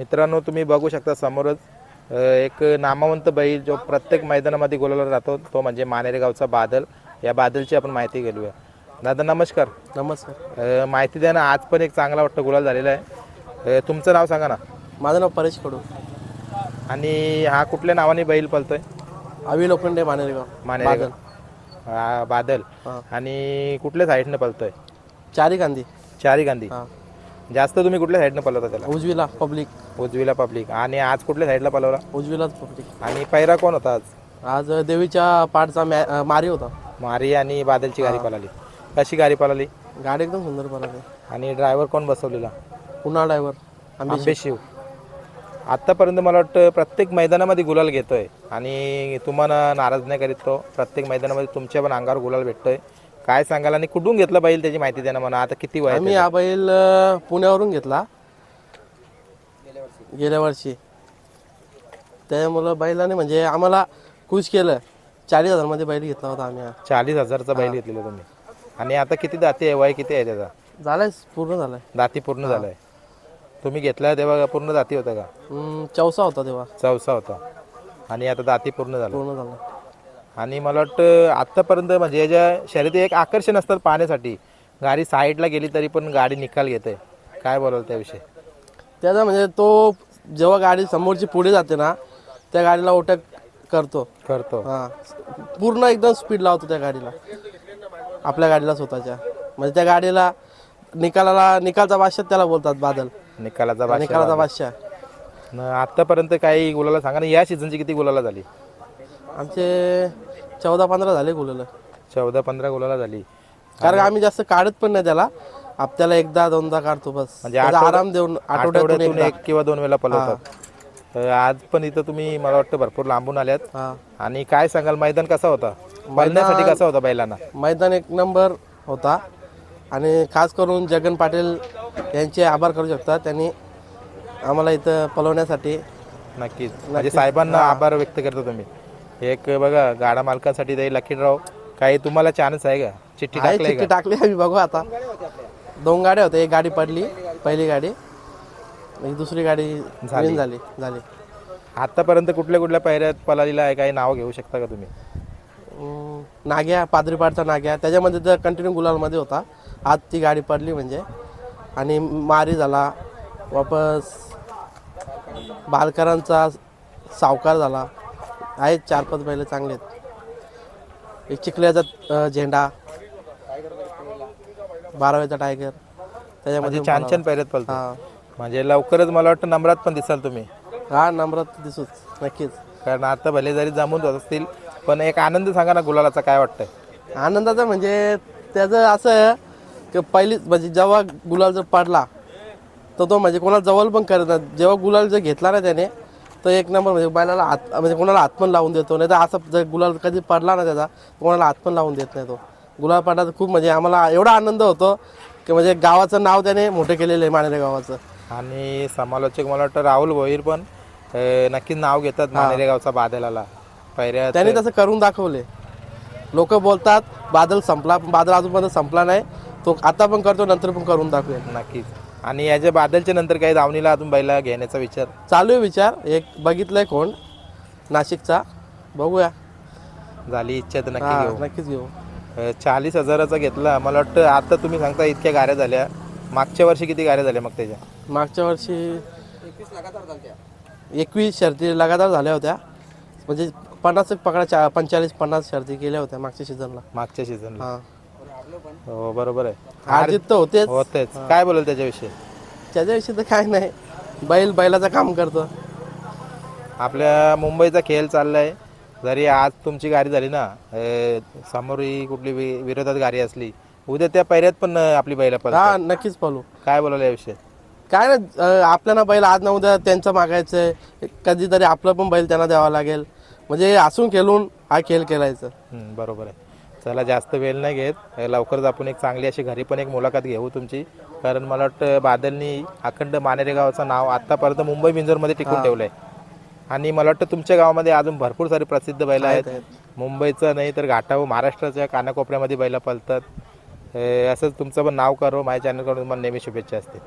मित्रांनो तुम्ही बघू शकता समोरच एक नामवंत बैल जो प्रत्येक मैदानामध्ये गोलाला राहतो तो म्हणजे मानेरे गावचा बादल. या बादलची आपण माहिती घेऊया. दादा नमस्कार. नमस्कार. अ, माहिती द्या ना आज पण एक चांगला वाटतं गुलाल झालेला आहे. अ, तुमचं नाव सांगा ना. माझं नाव परेश कडू. आणि हा कुठल्या नावाने बैल पलतोय आवी लोखंडे मानेरगाव. मानेरे बादल. हा, बादल. हा. आणि कुठल्या साईडनं पलतोय चारी गांधी. चारी गांधी. हा. जास्त तुम्ही कुठल्या साईडनं पलवता त्याला? उजवीला पब्लिक उजवीला पब्लिक आणि आज कुठल्या साईडला पलवला उजवीलाच पब्लिक आणि पैरा कोण होता आज? आज देवीच्या पाठचा मॅ अं, मारी होता. मारी आणि बादलची गाडी पळाली. कशी गाडी पळाली? गाडी एकदम सुंदर बनवली आणि ड्रायव्हर कोण बसवलेला? पुन्हा ड्रायव्हर आम्ही आंबे शिव आत्तापर्यंत मला वाटतं प्रत्येक मैदानामध्ये गुलाल घेतोय. आणि तुम्हाला नाराज नाही करीत तो. प्रत्येक मैदानामध्ये तुमच्या पण अंगावर गुलाल भेटतोय. काय सांगाल आणि कुठून घेतलं बैल त्याची माहिती द्या ना मला आता किती वय आहे आम्ही हा बैल अं, पुण्यावरून घेतला. गेल्या वर्षी. त्यामुळं बैलाने म्हणजे आम्हाला खुश केलं. चाळीस हजारमध्ये बैल घेतला होता आम्ही हा. चाळीस हजारचा बैल घेतलेला तुम्ही. आणि आता किती दाती आहे? वय किती आहे त्याचा? झालाय पूर्ण झालाय. दाती पूर्ण झालाय. तुम्ही घेतला तेव्हा पूर्ण दाती होता का? हम्म, चौसा होता तेव्हा. चौसा होता. आणि आता दाती पूर्ण झाला. पूर्ण झाला. आणि मला वाटतं आत्तापर्यंत म्हणजे याच्या शर्यती एक आकर्षण असतात पाहण्यासाठी. गाडी साईडला गेली तरी पण गाडी निकाल घेते. काय बोलाल त्याविषयी? त्याचा म्हणजे तो जेव्हा गाडी समोरची पुढे जाते ना त्या गाडीला ओटक करतो. करतो. हा. पूर्ण एकदम स्पीड लावतो त्या गाडीला. आपल्या गाडीला स्वतःच्या. म्हणजे त्या गाडीला निकालाला निकालचा बादशाह त्याला बोलतात बादल. निकालाचा बादशाह. निकालाचा बादशाह. न आत्तापर्यंत काही गुलाला सांगा ना या सीझनची किती गुलाला झाली? आमचे चौदा पंधरा झाले गुलेलं. चौदा पंधरा गुलाला झाली. कारण आम्ही जास्त काढत पण नाही त्याला. हप्त्याला एकदा दोनदा काढतो बस. म्हणजे आराम देऊन आठवड्यातून आठवड्यातून एकदा. एक किंवा दोन वेळा पलवतात. तर आज पण इथं तुम्ही मला वाटतं भरपूर लांबून आल्यात. हा. आणि काय सांगाल मैदान कसा होता? पळण्यासाठी कसा होता बैलांना? मैदान एक नंबर होता. आणि खास करून जगन पाटील यांचे आभार करू शकतात. त्यांनी आम्हाला इथं पलवण्यासाठी नक्कीच. म्हणजे साहेबांना आभार व्यक्त करतो तुम्ही. एक बघा गाडा मालकांसाठी ते लकीराव काही तुम्हाला चान्स आहे का? चिठ्ठी आहे टाकलंय चिठ्ठी का? टाकली आम्ही बघू आता. दोन गाड्या होत्या एक गाडी पडली पहिली गाडी. एक दुसरी गाडी win झाली झाली. आतापर्यंत कुठल्या कुठल्या पायऱ्यात पलालीला आहे काही नाव घेऊ शकता का तुम्ही? अं, नाग्या पादरीपाडचा नाग्या. त्याच्यामध्ये तर कंटिन्यू गुलालमध्ये होता. आज ती गाडी पडली म्हणजे. आणि मारी झाला. वापस बालकरांचा सावकार झाला. आहेत चार पाच बैल चांगले आहेत. एक चिखल्याचा झेंडा बाराव्याचा टायगर त्याच्यामध्ये म्हणजे छान छान हा. म्हणजे लवकरच मला वाटतं नंबरात पण दिसाल तुम्ही. हा नम्रात दिसूच नक्कीच. कारण आता भले जरी जमून जात असतील पण एक आनंद सांगा ना गुलालाचा काय वाटतंय? आनंदाचं म्हणजे त्याचं असं की पहिली म्हणजे जेव्हा गुलाल जर पडला तर तो म्हणजे कोणाला जवळ पण करत नाही. जेव्हा गुलाल जर घेतला ना त्याने तर एक नंबर म्हणजे बैलाला हात म्हणजे कोणाला हात पण लावून देतो. नाही तर असं जर गुलाल कधी पडला ना त्याचा कोणाला हात पण लावून देत नाही तो. गुलाल पडला तर खूप म्हणजे आम्हाला एवढा आनंद होतो की म्हणजे गावाचं नाव त्याने मोठं केलेलं आहे मानेरे गावाचं. आणि समालोचक मला वाटतं राहुल भोईर पण नक्कीच नाव घेतात मानेरे गावचा बादलाला. पायऱ्यात त्याने तसं करून दाखवले लोक बोलतात बादल संपला पण बादल अजूनपर्यंत संपला नाही. तो आता पण करतो नंतर पण करून दाखवेल. नक्कीच. आणि याच्या बादलच्या नंतर काही दावणीला अजून बैला घेण्याचा विचार? चालू आहे विचार. एक बघितलंय कोण? नाशिकचा. बघूया. झाली इच्छा तर नक्की घेऊ. नक्कीच घेऊ. अं, चाळीस हजाराचा घेतला. मला वाटतं आता तुम्ही सांगता इतक्या गाड्या झाल्या. मागच्या वर्षी किती गाड्या झाल्या मग त्याच्या? मागच्या वर्षी एकवीस शर्ती लगातार झाल्या होत्या. म्हणजे पन्नास एक पकडा चा पंचेचाळीस पन्नास शर्ती केल्या होत्या मागच्या सीझनला मागच्या सीझनला हा. हो बरोबर आहे. अर्जित तर होतेच. होतेच काय बोलेल त्याच्याविषयी? त्याच्याविषयी तर काय नाही. बैल बैलाचं काम करतो. आपल्या मुंबईचा खेळ चाललाय. जरी आज तुमची गाडी झाली ना समोर ही कुठली वि- विरोधात गाडी असली उद्या त्या पैऱ्यात पण आपली बैला पण हा नक्कीच पालू काय बोलायला याविषयी? काय ना अं, आपल्याला बैल आज ना उद्या त्यांचं मागायचंय. कधीतरी आपलं पण बैल त्यांना द्यावा लागेल. म्हणजे हसून खेळून हा खेळ खेळायचं. हं, बरोबर आहे. चला जास्त वेळ नाही घेत. लवकरच आपण एक चांगली अशी घरी पण एक मुलाखत घेऊ तुमची. कारण मला वाटतं बादलनी अखंड मानेरे गावाचं नाव आतापर्यंत मुंबई मिंजोरमध्ये टिकून ठेवलंय. आणि मला वाटतं तुमच्या गावामध्ये अजून भरपूर सारी प्रसिद्ध बैल आहेत. मुंबईचं नाही तर घाटाव महाराष्ट्राच्या कानाकोपऱ्यामध्ये बैला पळतात अं, असंच तुमचं पण नाव करो माझ्या चॅनलकडून तुम्हाला नेहमी शुभेच्छा असतील.